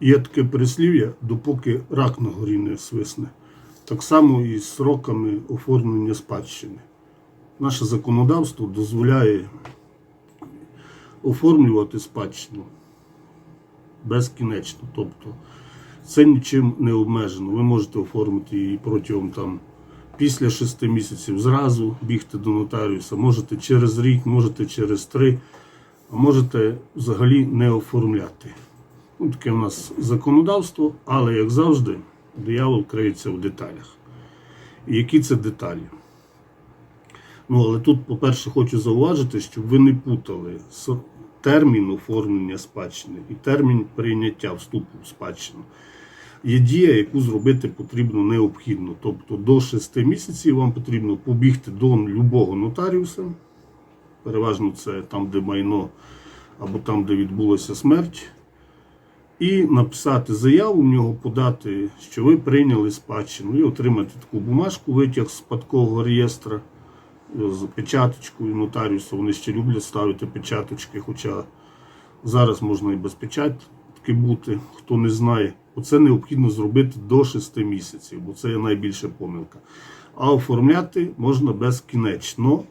Є таке прислів'я, допоки рак на горі не свисне. Так само і з сроками оформлення спадщини. Наше законодавство дозволяє оформлювати спадщину безкінечно. Тобто це нічим не обмежено. Ви можете оформити її протягом там, після 6 місяців зразу бігти до нотаріуса, можете через рік, можете через три, а можете взагалі не оформляти. Ну, таке у нас законодавство, але як завжди, диявол криється в деталях. І які це деталі? Ну, але тут, по-перше, хочу зауважити, щоб ви не путали термін оформлення спадщини і термін прийняття вступу в спадщину. Є дія, яку зробити потрібно необхідно. Тобто до 6 місяців вам потрібно побігти до любого нотаріуса. Переважно це там, де майно або там, де відбулася смерть. І написати заяву в нього, подати, що ви прийняли спадщину, і отримати таку бумажку, витяг з спадкового реєстра з печаточкою нотаріуса. Вони ще люблять ставити печаточки, хоча зараз можна і без печатки бути, хто не знає. Оце необхідно зробити до 6 місяців, бо це є найбільша помилка. А оформляти можна безкінечно.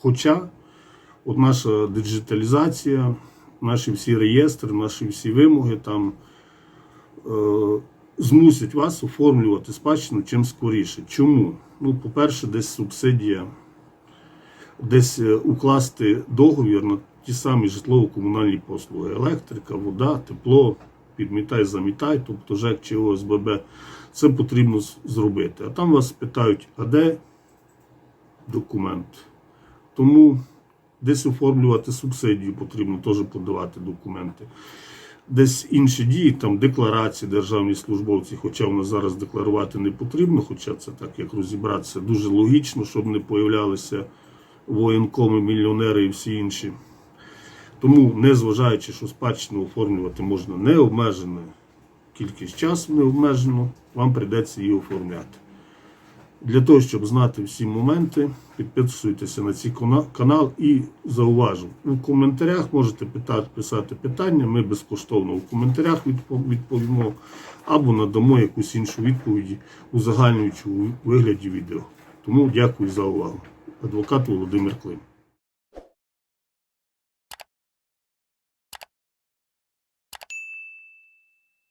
Хоча от наша диджиталізація, наші всі реєстри, наші всі вимоги там е, змусять вас оформлювати спадщину чим скоріше. Чому? Ну, по-перше, десь субсидія, десь е, укласти договір на ті самі житлово-комунальні послуги: електрика, вода, тепло, підмітай, замітай, тобто ЖЕК чи ОСББ. Це потрібно зробити. А там вас питають, а де документ? Тому десь оформлювати субсидію потрібно теж подавати документи. Десь інші дії, там декларації державні службовці, хоча в нас зараз декларувати не потрібно, хоча це так як розібратися дуже логічно, щоб не появлялися воєнкоми, мільйонери і всі інші. Тому, незважаючи, що спадщину оформлювати можна необмежену кількість часу, необмежено, вам прийдеться її оформляти. Для того, щоб знати всі моменти, підписуйтеся на цей канал і зауважу. У коментарях можете писати питання, ми безкоштовно у коментарях відповімо або надамо якусь іншу відповідь у у вигляді відео. Тому дякую за увагу. Адвокат Володимир Клим.